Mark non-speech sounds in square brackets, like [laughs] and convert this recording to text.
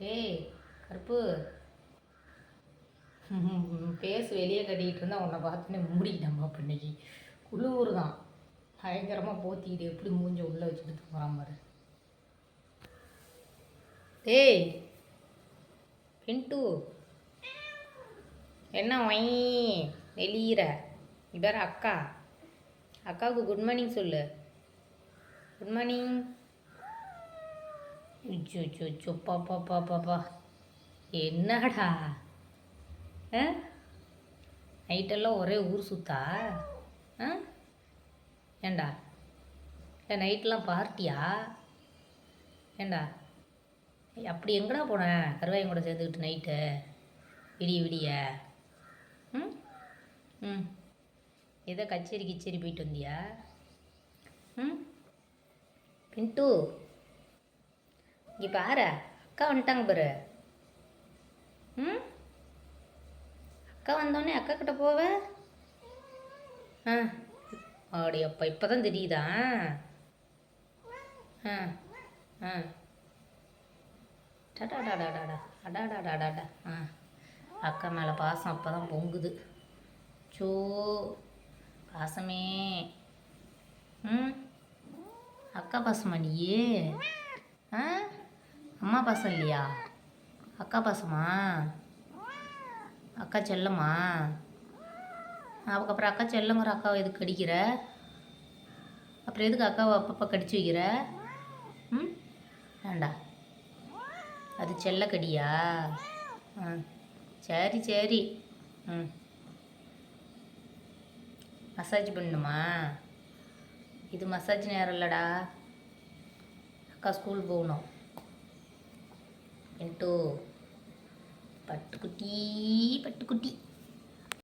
ஏய் கருப்பு. [laughs] பேசு வெளியே கட்டிக்கிட்டு இருந்தால் உன்னை பார்த்துன்னு மூடிக்கிட்டேன் பாப்பா இன்னைக்கு. தான் பயங்கரமாக போத்திக்கிட்டு எப்படி மூஞ்ச உள்ளே வச்சுட்டு தூங்குறான் பாரு. டேய் பின்ட்டு என்ன வை வெளியிற? இவர் அக்கா? அக்காவுக்கு குட் மார்னிங் சொல்லு. குட் மார்னிங் அச்சோ அச்சோ அச்சோ பாப்பா பாப்பாப்பா என்னடா? ஆ? நைட்டெல்லாம் ஒரே ஊர் சுத்தா? ஆ? ஏண்டா? இல்லை நைட்லாம் பார்ட்டியா? ஏண்டா? அப்படி எங்கடா போனேன் கருவாயம் கூட சேர்த்துக்கிட்டு நைட்டு. விடிய விடிய. ம்? ம். ஏதோ கச்சேரி கிச்சேரி போயிட்டு வந்தியா? ம்? பின்ட்டு இங்கே பாரு அக்கா வந்துட்டாங்க பாரு ம் அக்கா வந்தோடனே அக்கா கிட்ட போவ ஆ ஆடி அப்பா இப்போ தான் தெரியுதா ஆ ஆ டடாடாடாடாடா அடாடாடாடாடா ஆ அக்கா மேலே பாசம் அப்போ தான் பொங்குது. சோ பாசமே. ம்? அக்கா பாசமா நீயே ஆ? அம்மா பாசம் இல்லையா? அக்கா பாசமா? அக்கா செல்லம்மா அதுக்கப்புறம் அக்கா செல்லங்கிற அக்காவை எதுக்கு கடிக்கிற? அப்புறம் எதுக்கு அக்காவை அப்பப்போ கடிச்சு வைக்கிற? ம்? வேண்டா. அது செல்லக்கடியா ஆ. சரி சரி. ம். மசாஜ் பண்ணணுமா? இது மசாஜ் நேரம் இல்லைடா. அக்கா ஸ்கூல் போகணும். இன்ட்டு பட்டுக்குட்டி பட்டுக்குட்டி